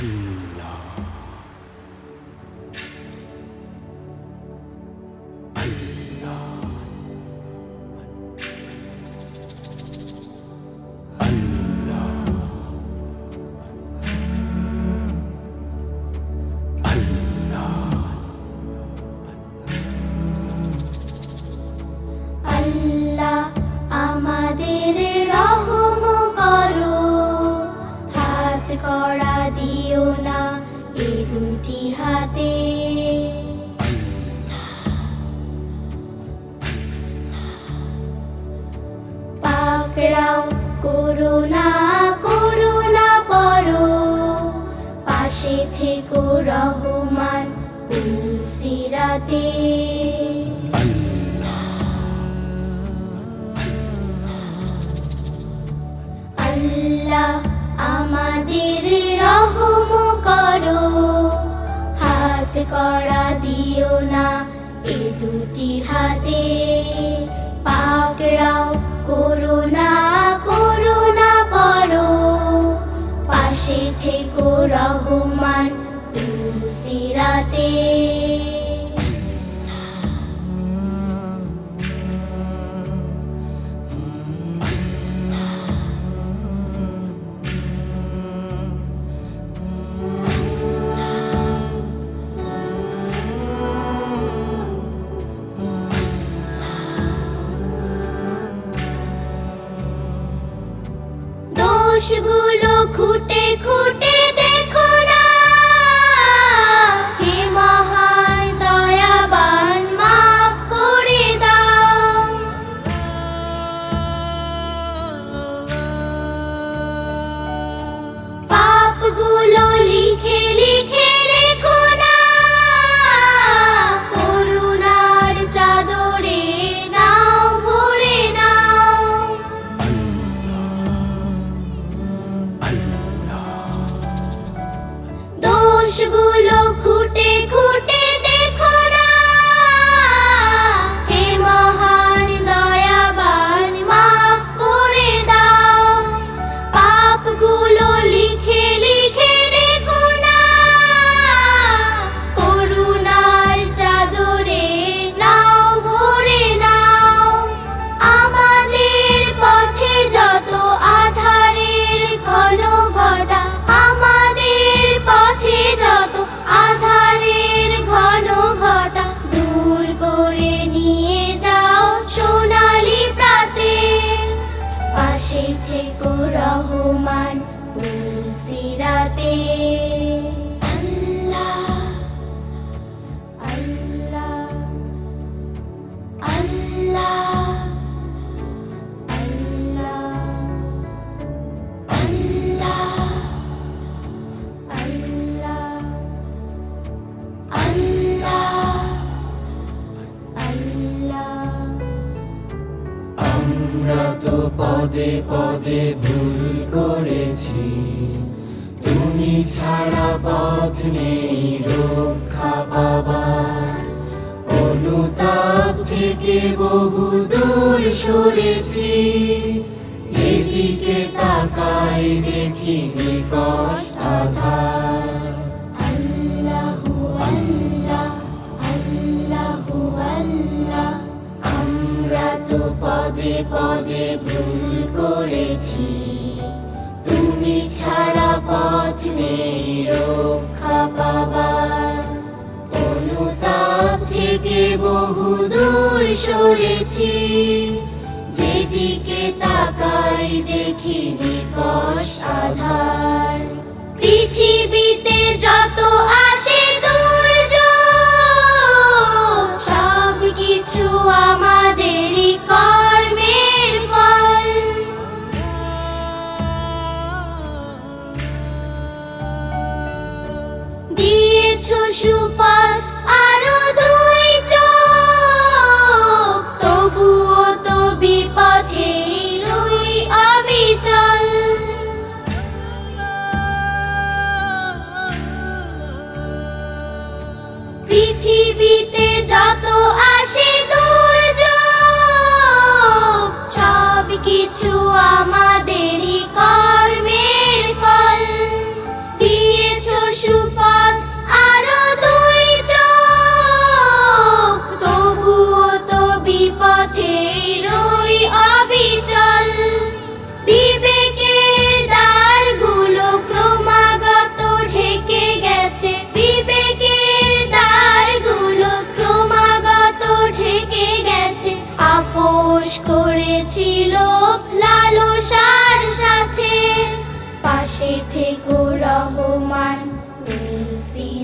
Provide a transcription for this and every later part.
Mm. পাকড়াও corona corona পরো পাশে থেকো রহমান সিরাতে আল্লাহ আমাদের রহম করো। হাত করা দিও না এ দুটি হাতে। পাকড়াও রহমান। আমরা তো পদে পদে ভুল করেছি। তুমি ছাড়া পথ নেই রক্ষা পাবার। অনুতাপ থেকে বহু দূর সরেছি। যেদিকে তাকাই দেখি নিকশ পদে ভুল করেছি। তুমি ছাড়া পথ নেই রক্ষা পাবার। অনুতাপ থেকে বহু দূর সরেছি। যেদিকে তাকাই দেখি নিকশ আধার।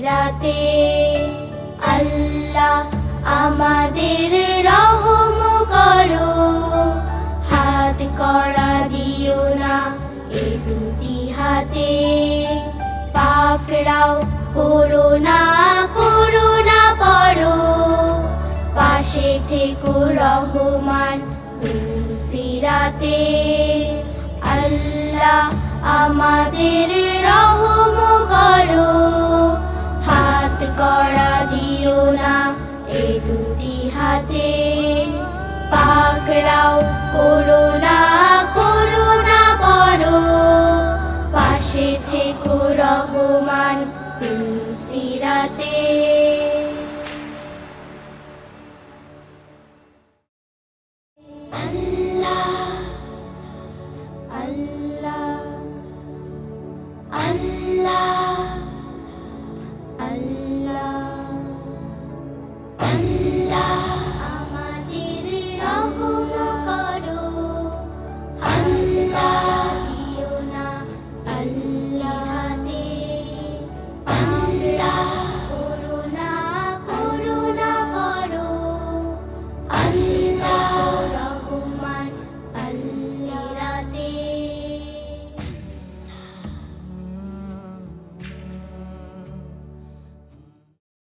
সিরাতে আল্লাহ আমাদের রহম করো। হাত করা দিও না এ দুটি হাতে। পাকড়াও করোনা করোনা পড়ো। পাশে থেকো রহমান সিরাতে আল্লাহ আমাদের